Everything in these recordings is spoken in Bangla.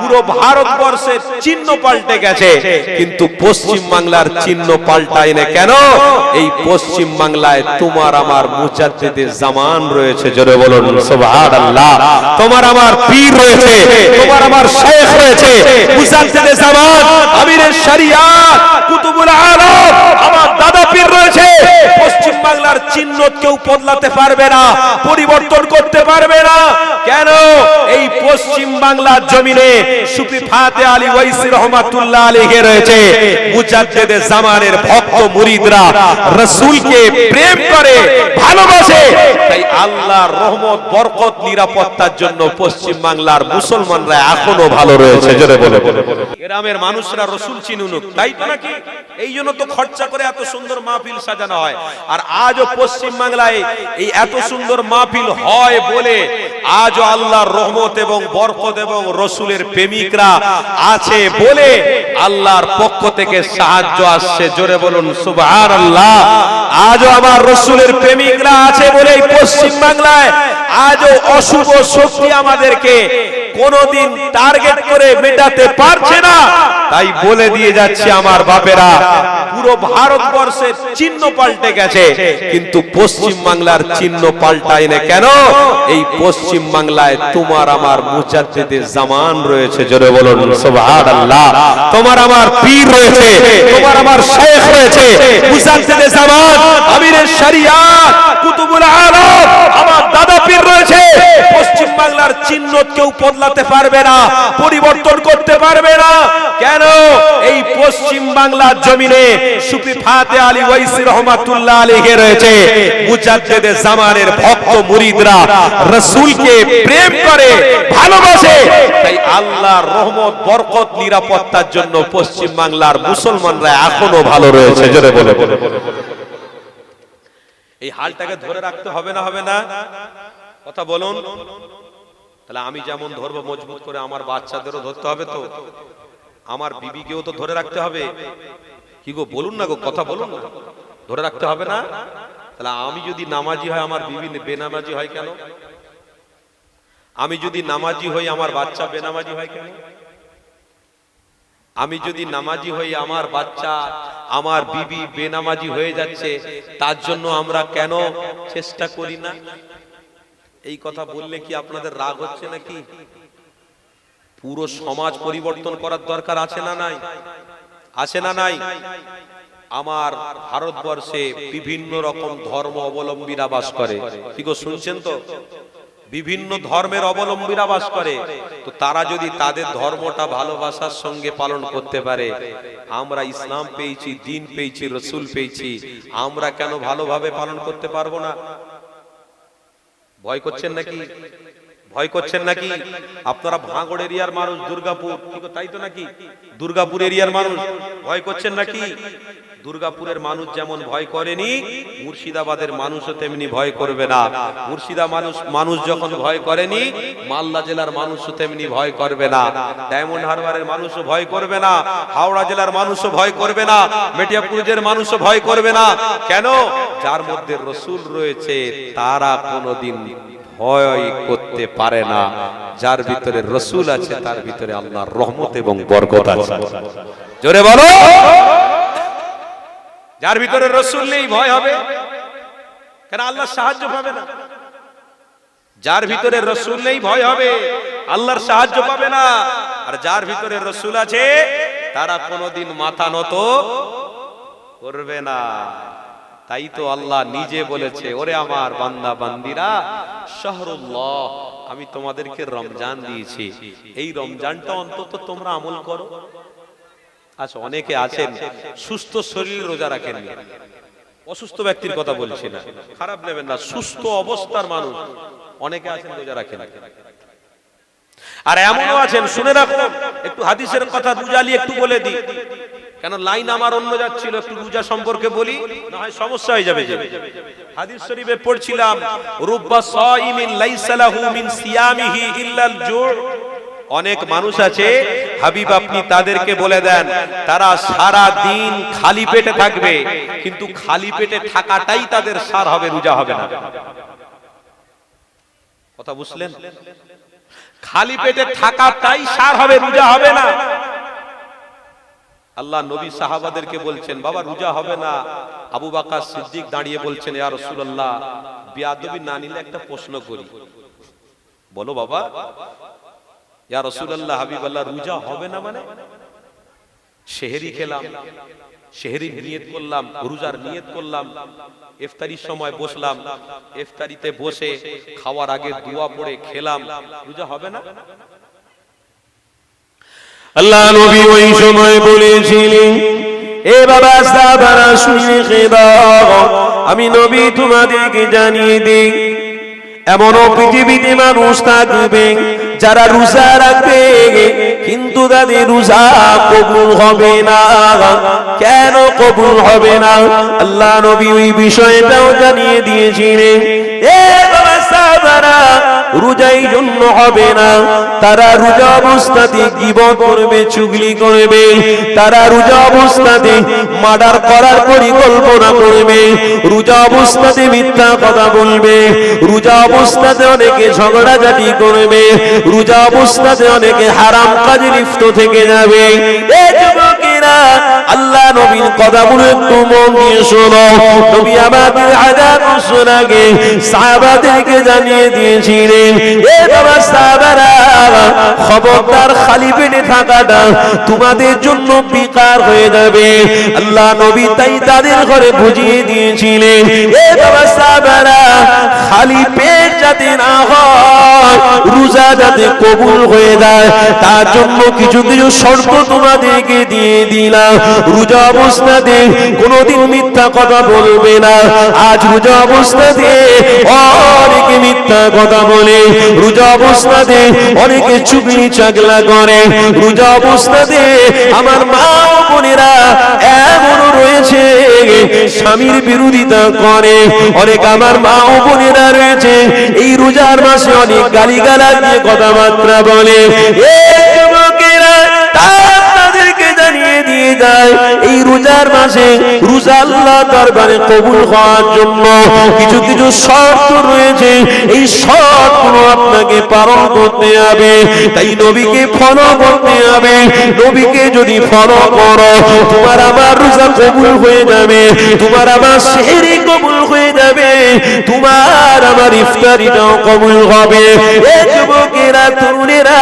পুরো ভারতবর্ষের চিহ্ন পাল্টে গেছে। কিন্তু পশ্চিম বাংলার চিহ্ন পাল্টায় না কেন? এই পশ্চিম বাংলায় তোমার আমার মুজাদ্দিদের জামান রয়েছে, জোরে বলুন, সুবহানাল্লাহ। তোমার আমার পীর রয়েছে, তোমার আমার শেখ রয়েছে, মুজাদ্দিদের জামান, আমিরের শরিয়াত কুতুবুল আলম, আমার দাদা পীর রয়েছে। পশ্চিম বাংলার চিহ্ন কেউ বদলাতে পারবে না, পরিবর্তন করতে পারবে না। কেন? এই পশ্চিম বাংলার জমিনে সুফি ফাতে আলী ওয়াইসি রহমাতুল্লাহ রয়েছে। জামানের ভক্ত মুরিদরা প্রেম করে, ভালোবাসে। তাই আল্লাহর রহমত, বরকত, নিরাপত্তার জন্য পশ্চিম বাংলার মুসলমানরা এখনও ভালো রয়েছে। জোরে বলে। গ্রামের মানুষরা রসুল চিনুনুক, তাই তো নাকি? এই জন্য তো খরচা করে এত সুন্দর মাহফিল সাজানো হয়। আর আজও পশ্চিম বাংলায় এই এত সুন্দর মাহফিল হয় বলে আজও আল্লাহর রহমত এবং বরকত এবং রসুলের প্রেমিকরা আছে বলে আল্লাহর পক্ষ থেকে সাহায্য আসছে। জোরে বলুন সুবহান আল্লাহ আজও আমার রসুলের প্রেমিকরা আছে বলে পশ্চিম বাংলায়। আজও অশুভ শক্তি আমাদেরকে কোনদিন টার্গেট করে মেটাতে পারছে না। তাই বলে দিয়ে যাচ্ছে আমার বাপেরা, পুরো ভারতবর্ষের চিহ্ন পাল্টে গেছে। কিন্তু পশ্চিম বাংলার চিহ্ন পাল্টায় না কেন? এই পশ্চিম বাংলায় তোমার আমার মুজাদ্দিদের জামান রয়েছে, জোরে বলুন, সুবহানাল্লাহ। তোমার আমার পীর রয়েছে, তোমার আমার শেখ রয়েছে, মুজাদ্দিদের জামান, আমিরের শরিয়াত কুতুবুল আলম, আমার দাদা পীর রয়েছে। পশ্চিম বাংলার চিহ্ন কেউ বদলাতে পারবে না, পরিবর্তন করতে পারবে না। কেন? এই পশ্চিম বাংলার জমিনে সুফি ফাতে আলী ওয়াইসি রহমাতুল্লাহ আলাইহি রয়েছে। মুজাদ্দিদে জামানের ভক্ত মুরিদরা রাসূলকে প্রেম করে, ভালোবাসে। তাই আল্লাহর রহমত, বরকত, নিরাপত্তার জন্য পশ্চিম বাংলার মুসলমানরা এখনও ভালো রয়েছে। জোরে বলে এই হালটাকে ধরে রাখতে হবে না হবে না? কথা বলুন। তাহলে আমি যেমন ধরবো মজবুত করে আমার বাচ্চাদেরও ধরতে হবে তো। আমার বিবিকেও তো ধরে রাখতে হবে। কি গো, বলুন না গো, কথা বলুন না। ধরে রাখতে হবে না? তাহলে আমি যদি নামাজি হয়, আমার বিবি বেনামাজি হয় কেন? আমি যদি নামাজি হই, আমার বাচ্চা বেনামাজি হয় কেন? আমি যদি নামাজি হই, আমার বাচ্চা, আমার বিবি বেনামাজি হয়ে যাচ্ছে, তার জন্য আমরা কেন চেষ্টা করি না? এই কথা বললে কি আপনাদের রাগ হচ্ছে নাকি? পুরো সমাজ পরিবর্তন করার দরকার আছে না নাই? আছে না নাই? আমার ভারতবর্ষে বিভিন্ন রকম ধর্ম অবলম্বীরা বাস করে। কি গো শুনছেন তো? বিভিন্ন ধর্মের অবলম্বীরা বাস করে। তো তারা যদি তাদের ধর্মটা ভালোবাসার সঙ্গে পালন করতে পারে আমরা ইসলাম পেয়েছি দিন পেয়েছি রসুল পেয়েছি আমরা কেন ভালোভাবে পালন করতে পারব না? ভয় করছেন নাকি? ভয় করছেন নাকি? আপনারা ভাঙড় এরিয়ার মানুষ, দুর্গাপুর। তাই তো নাকি? দুর্গাপুর এরিয়ার মানুষ, ভয় করছেন নাকি? দুর্গাপুরের মানুষ যেমন ভয় করেনি, মুর্শিদাবাদের মানুষও তেমনি ভয় করবে না। মুর্শিদা মানুষ মানুষ যখন ভয় করেনি, মালদা জেলার মানুষও তেমনি ভয় করবে না। ডায়মন্ড হারবারের মানুষও ভয় করবে না। হাওড়া জেলার মানুষও ভয় করবে না। মেটিয়াপুরের মানুষও ভয় করবে না। কেন? যার মধ্যে রসুল রয়েছে, তারা কোনোদিন ভয় করতে পারে না। যার ভিতরে রসুল আছে, তার ভিতরে আল্লাহর রহমত এবং বরকত আছে। জোরে বলো। যার ভিতরে রসুল নেই, ভয় হবে। কেন আল্লাহ সাহায্য পাবে না? যার ভিতরে রসুল নেই, ভয় হবে। আল্লাহর সাহায্য পাবে না। আর যার ভিতরে রসুল আছে, তারা কোনোদিন মাথা নত করবে না। তাই তো আল্লাহ নিজে বলেছে, ওরে আমার বান্দা, বান্দিরা, শহরুল্লাহ, আমি তোমাদেরকে রমজান দিয়েছি। এই রমজানটা অন্তত তোমরা আমল করো। আচ্ছা অনেকে আছেন, সুস্থ শরীর রোজা রাখেন অসুস্থ ব্যক্তির কথা বলছি না। খারাপ নেবেন না, সুস্থ অবস্থার মানুষ। অনেকে আছেন রোজা রাখেন। আর এমনও আছেন, শুনে রাখুন একটু হাদিসের কথা রুজালি একটু বলে দিই। কেন লাইন আমার অন্য যাচ্ছিল, একটু রোজা সম্পর্কে বলি, না হয় সমস্যা হয়ে যাবে হাদিস শরীফে পড়ছিলাম, রুব্বা সাইমিন লাইসা লাহু মিন সিয়ামিহি ইল্লাল জুর অনেক মানুষ আছে, হাবিব আপনি তাদেরকে বলে দেন, তারা সারা দিন খালি পেটে থাকবে, কিন্তু খালি পেটে থাকাটাই তাদের সার হবে, রোজা হবে না। কথা বুঝলেন? খালি পেটে থাকাটাই সার হবে, রোজা হবে না। আল্লাহ নবী সাহাবাদেরকে বলছেন, বাবা, রোজা হবে না। আবু বাকা সিদ্দিক দাঁড়িয়ে বলছেন, ইয়া রাসূলুল্লাহ, বিয়াদবি না নিলে একটা প্রশ্ন করি। বলো, বাবা, ইয়া রাসূলুল্লাহ, হাবিবাল্লাহ, রোজা হবে না মানে? সেহেরি খেলাম, সেহেরি নিয়ত করলাম, রোজার নিয়ত করলাম, ইফতারির সময় বসলাম, ইফতারিতে বসে খাওয়ার আগে দোয়া পড়ে খেলাম, রোজা হবে না? আল্লাহ নবী ওই সময় বলেছিলেন, এ বাবা সাহাবারা শুনে রেখে দাও আমি নবী তোমাদেরকে জানিয়ে দিই, এমনও পৃথিবীতে মানুষ থাকবে যারা রোজা রাখবে, কিন্তু তাদের রোজা কবুল হবে না। কেন কবুল হবে না? আল্লাহ নবী ওই বিষয়টাও জানিয়ে দিয়েছিলেন, এ বাবা রোজাই জন্য হবে না। তারা রোজা অবস্থাতে গিবত করবে, চুগলি করবে। তারা রোজা অবস্থাতে মার্ডার করার পরিকল্পনা করবে। রোজা অবস্থাতে মিথ্যা কথা বলবে। রোজা অবস্থাতে অনেকে ঝগড়াঝাটি করবে। রোজা অবস্থাতে অনেকে হারাম কাজে লিপ্ত থেকে যাবে। আল্লাহ নবীর কথা বলে একটু মন দিয়ে শোনো। নবী আমাদের বছর আগে সাহাবাদেরকে জানিয়ে দিয়েছিলেন, এ বাবা সাহাবারা, খবরদার খালি পেটে থাকাটা তোমাদের জন্য বিকার হয়ে যাবে। আল্লাহ নবী তাই তাদের ঘরে বুঝিয়ে দিয়েছিলেন, এ বাবা সাহাবারা, খালি পেট যাতে না হয়, রোজা যাতে কবুল হয়ে যায়, তার জন্য কিছু কিছু শর্ত তোমাদেরকে দিয়ে দিলাম। রোজা অবস্থাতে কোনোদিন মিথ্যা কথা বলবে না। আজ রোজা অবস্থাতে অনেকে মিথ্যা কথা বলে। রোজা অবস্থাতে অনেকে চুগলি চাগলা করে। রোজা অবস্থাতে আমার মা বোনেরা এমন রয়েছে, স্বামীর বিরোধিতা করে। অনেক আমার মা ও বোনেরা রয়েছে, এই রোজার মাসে অনেক গালিগালা দিয়ে কথাবার্তা বলে। এ দিয়ে এই রোজার মাসে রোজা আল্লাহ দরবারে কবুল হওয়ার জন্য কিছু কিছু শর্ত রয়েছে। এই আপনাকে পালন করতে হবে। তাই নবীকে ফলো করতে হবে। নবীকে যদি ফলো করো, তোমার আমার রোজা কবুল হয়ে যাবে। তোমার আমার সেহরি কবুল তোমার আমার ইফতারিটাও কবুল হবে। যুবকেরা, তরুণেরা,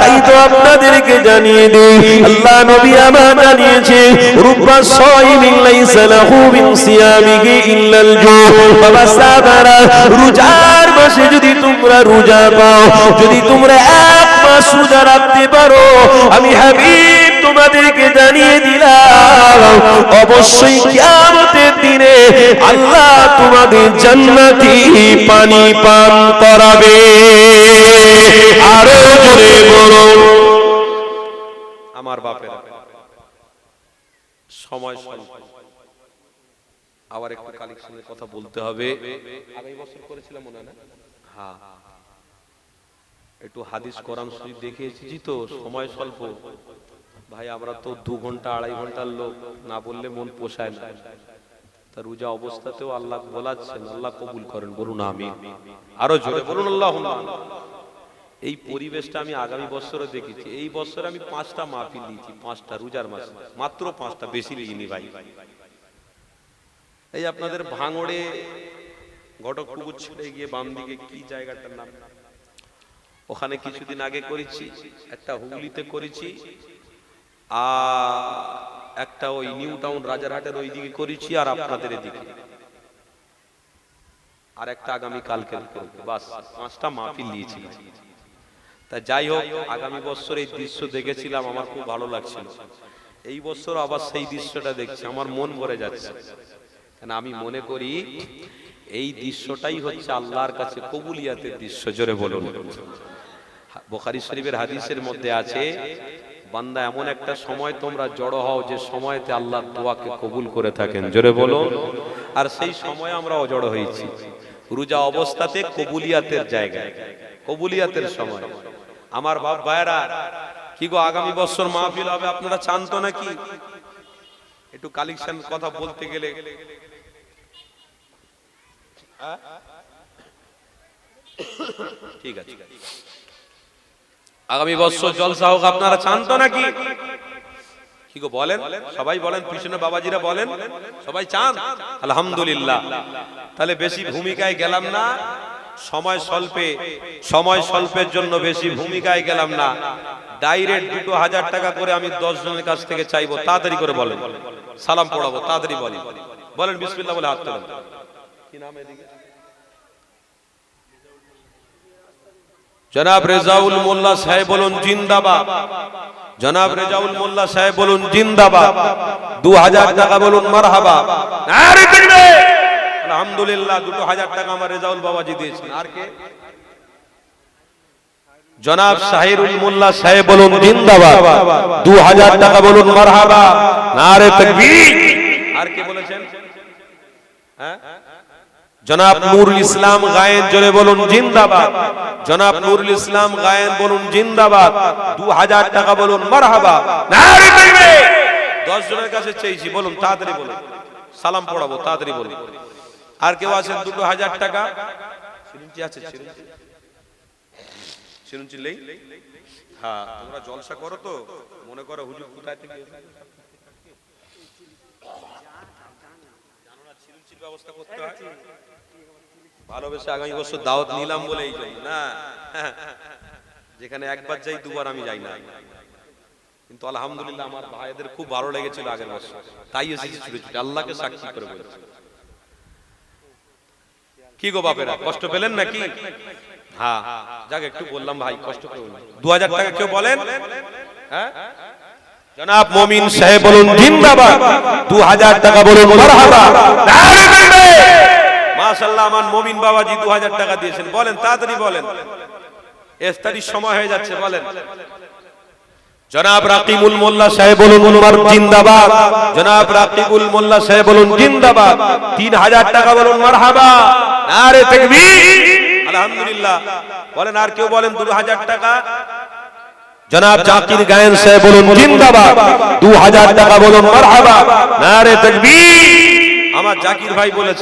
তাই তো আপনাদেরকে জানিয়ে দিই, আল্লাহ নবী আমার জানিয়েছে রূপা সাইমিন লাইসা লাহু মিন সিয়ামিহি ইল্লাল জু বাবা সাহাবারা, রোজার মাসে যদি তোমরা রোজা পাও, যদি তোমরা এক মাস রোজা রাখতে পারো, আমি হাবিব তোমাদেরকে জানিয়ে দিলাম অবশ্যই কিয়ামতের দিনে আল্লাহ তোমাদের জান্নাতি পানি পান করাবে। আরও জোরে বলো আমার বাপের সময় আবার একটু কালেকশনের কথা বলতে হবে। আগামী বছর করেছিলাম মনে না? হ্যাঁ। একটু হাদিস কোরআন শরীফ দেখে এসেছি তো সময় স্বল্প। ভাই, আমরা তো দু ঘণ্টা, আড়াই ঘণ্টার লোক, না বললে মন পোষায় না। তা রোজা অবস্থাতেও আল্লাহ বলাচ্ছেন, আল্লাহ কবুল করেন, বলুন আমি আরও জোরে বলুন আল্লাহ এই পরিবেশটা আমি আগামী বছরে দেখেছি। এই বছর আমি পাঁচটা মাহফিল দিয়েছি, পাঁচটা রোজার মাস মাত্র পাঁচটা, বেশি লিখিনি ভাই। এই আপনাদের ভাঙড়ে ঘটক পুকুর ছেড়ে গিয়ে বাম দিকে কি জায়গাটার নাম? ওখানে কিছুদিন আগে করেছি, একটা হুগলিতে করেছি। একটা ওই নিউ টাউন রাজারহাটের ওই দিকে করেছি আর আপনাদের এদিকে। আর একটা আগামী কালকে বাস, পাঁচটা মাহফিল দিয়েছি তা যাই হোক, আগামী বছর এই দৃশ্য দেখেছিলাম, আমার খুব ভালো লাগছিল। এই বছর আবার সেই দৃশ্যটা দেখছি, আমার মন ভরে যাচ্ছে। কেন আমি মনে করি, এই দৃশ্যটাই হচ্ছে আল্লাহর কাছে কবুলিয়াতের দৃশ্য, জোরে বলুন। বোখারি শরীফের হাদিসের মধ্যে আছে বান্দা, এমন একটা সময় তোমরা জড়ো হও যে সময়তে আল্লাহ দোয়াকে কবুল করে থাকেন। জোরে বলো আর সেই সময় আমরা অজড়ো হয়েছি। রোজা অবস্থাতে কবুলিয়াতের জায়গায়, কবুলিয়াতের সময়। আমার বাপ ভাইরা কি গো, আগামী বছর মাহফিল হবে, আপনারা চান তো নাকি? একটু কালেকশন কথা বলতে গেলে। ঠিক আছে। আগামী বছর জলসা হোক আপনারা চান তো নাকি? কি গো বলেন? সবাই বলেন পিছনে বাবাজিরা বলেন। সবাই চান? আলহামদুলিল্লাহ। তাহলে বেশি ভূমিকায় গেলাম না। সময় স্বল্পে সময় স্বল্পের জন্য বেশি ভূমিকায় গেলাম না। ডাইরেক্ট দুটো হাজার টাকা করে আমি দশ জনের কাছ থেকে চাইব। তাড়াতাড়ি করে বলেন। সালাম পড়াবো তাড়াতাড়ি বলেন। বলেন বিসমিল্লাহ বলে হাত তোলেন। জনাব রেজাউল মোল্লা সাহেব বলুন জিন্দাবাদ। জনাব রেজাউল মোল্লা সাহেব বলুন জিন্দাবাদ। দু হাজার টাকা বলুন মারহাবা। আলহামদুলিল্লাহ দুটো হাজার টাকা আমার রেজাউল বাবাজি দিয়েছেন। আর কে? জনাব সাহিরুল মোল্লা সাহেব বলুন জিন্দাবাদ। দু হাজার টাকা বলুন মারহাবা। নারে তাকবীর। আর কে বলেছেন? হ্যাঁ? জনাব নুরুল ইসলাম গায়েন জোরে বলুন জিন্দাবাদ। জনাব নুরুল ইসলাম গায়েন বলুন জিন্দাবাদ। দু হাজার টাকা বলুন মারহাবা! দশ জনের কাছে চেয়েছি বলুন তাড়াতাড়ি বলুন। সালাম পড়াবো তাড়াতাড়ি বলুন। আর কেউ আছে দুটো হাজার টাকা? চিরুঞ্চি আছে চিরুঞ্চি চিরুঞ্চি নেই? হ্যাঁ তোমরা জলসা করো তো। মনে করো হুজুর কোথায় থেকে এসেছে? জানো না ব্যবস্থা করতে হয়। ভালোবেসে আগামী বছর দাওয়াত নিলাম বলে এই জন্য না? যেখানে একবার যাই দুবার আমি যাই না। কিন্তু আলহামদুলিল্লাহ আমার ভাইদের খুব ভালো লেগেছিল আগের বছর। তাই এসেছি ছুটে ছুটে আল্লাহকে সাক্ষী করে বলছি। কি গো বাপেরা কষ্ট পেলেন নাকি? হ্যাঁ যাক একটু বললাম ভাই কষ্ট করে দু হাজার টাকা কেউ বলেন? হ্যাঁ? জনাব মমিন সাহেব বলুন জিন্দাবাদ। দু হাজার টাকা বলুন আমার মমিন বাবাজি দু হাজার টাকা দিয়েছেন। বলেন তাড়াতাড়ি বলেন। ইফতারির সময় হয়ে যাচ্ছে বলেন। জনাব রাকিবুল মোল্লা সাহেব বলুন উমর জিন্দাবাদ। জনাব রাকিবুল মোল্লা সাহেব বলুন জিন্দাবাদ। তিন হাজার টাকা বলুন মারহাবা। নারে তাকবীর। আলহামদুলিল্লাহ। বলেন আর কেউ বলেন দু হাজার টাকা? জনাব জাকির গায়েন সাহেব বলুন জিন্দাবাদ। দু হাজার টাকা বলুন মারহাবা। নারে তাকবীর। আমার জাকির ভাই বলেছে